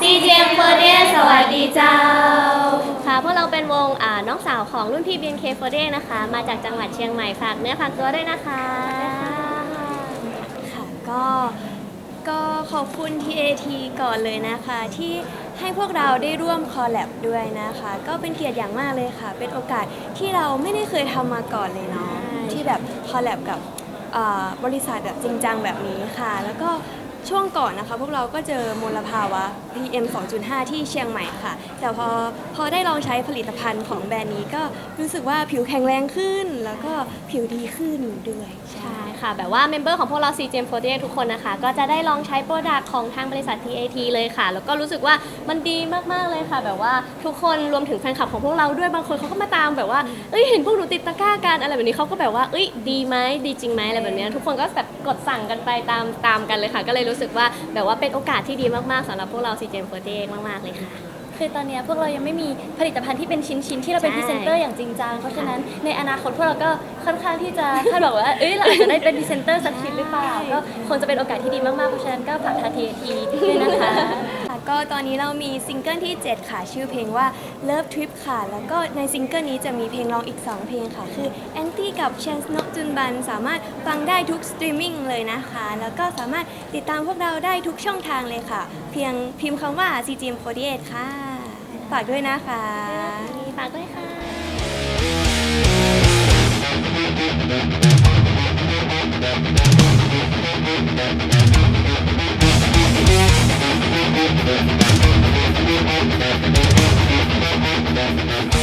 CGM เฟอร์เดสวัสดีเจ้า ค่ะพวกเราเป็นวงอ่าน้องสาวของรุ่นพี่ BNK48 นะคะ มาจากจังหวัดเชียงใหม่ฝากเนื้อฝากตัวด้วยนะคะ ค่ะก็ก็ขอบคุณ TAT ก่อนเลยนะคะ ที่ให้พวกเราได้ร่วมคอลแลบด้วยนะคะ ก็เป็นเกียรติอย่างมากเลยค่ะ เป็นโอกาสที่เราไม่ได้เคยทำมาก่อนเลยเนาะใช่ ที่แบบคอลแลบกับอ่าบริษัทแบบจริงจังแบบนี้ค่ะ แล้วก็ ช่วงก่อนนะคะ พวกเราก็เจอมลภาวะ PM 2.5 ที่เชียงใหม่ค่ะ แต่พอพอได้ลองใช้ผลิตภัณฑ์ของแบรนด์นี้ก็รู้สึกว่าผิวแข็งแรงขึ้น แล้วก็ผิวดีขึ้นด้วยใช่ ค่ะ แบบว่าเมมเบอร์ของพวกเรา CGM48 ทุกคนนะคะ ก็จะได้ลองใช้โปรดักต์ของทางบริษัท TAT เลยค่ะ แล้วก็รู้สึกว่ามันดีมาก ๆ เลยค่ะ แบบว่าทุกคนรวมถึงแฟนคลับของพวกเราด้วยบางคนเขาก็มาตามแบบว่าเอ้ยเห็นพวกหนูติดตะกร้ากันอะไรแบบนี้เขาก็แบบว่าเอ้ยดีไหมดีจริงไหมอะไรแบบนี้ทุกคนก็แบบกดสั่งกันไปตามตามกันเลยค่ะก็เลยรู้สึกว่าแบบว่าเป็นโอกาสที่ดีมากๆสำหรับพวกเรา CGM48 มากๆเลยค่ะ คือตอนเนี้ยพวกเรายังไม่มีผลิตภัณฑ์ที่เป็นชิ้นๆ ที่เราเป็นใช่ พรีเซนเตอร์อย่างจริงจังเพราะฉะนั้นในอนาคตพวกเราก็ค่อนข้างที่จะคาดหวังว่าเอ้ยเราอาจจะได้เป็นพรีเซนเตอร์สักชิ้นหรือเปล่าก็คงจะเป็นโอกาสที่ดีมากๆเพราะฉะนั้นก็ฝากทาง TAT ด้วยนะคะ ตอนนี้เรามีซิงเกิลที่ 7 ค่ะ ชื่อเพลงว่า Love Trip ค่ะ แล้วก็ในซิงเกิลนี้จะมีเพลงร้องอีก 2 เพลงค่ะ คือ Anti กับ Chance Not จุนบันสามารถฟังได้ทุกสตรีมมิ่งเลยนะคะ แล้วก็สามารถติดตามพวกเราได้ทุกช่องทางเลยค่ะ เพียงพิมพ์คำว่า CGM48 ค่ะ ฝากด้วยนะคะฝากด้วยค่ะ เ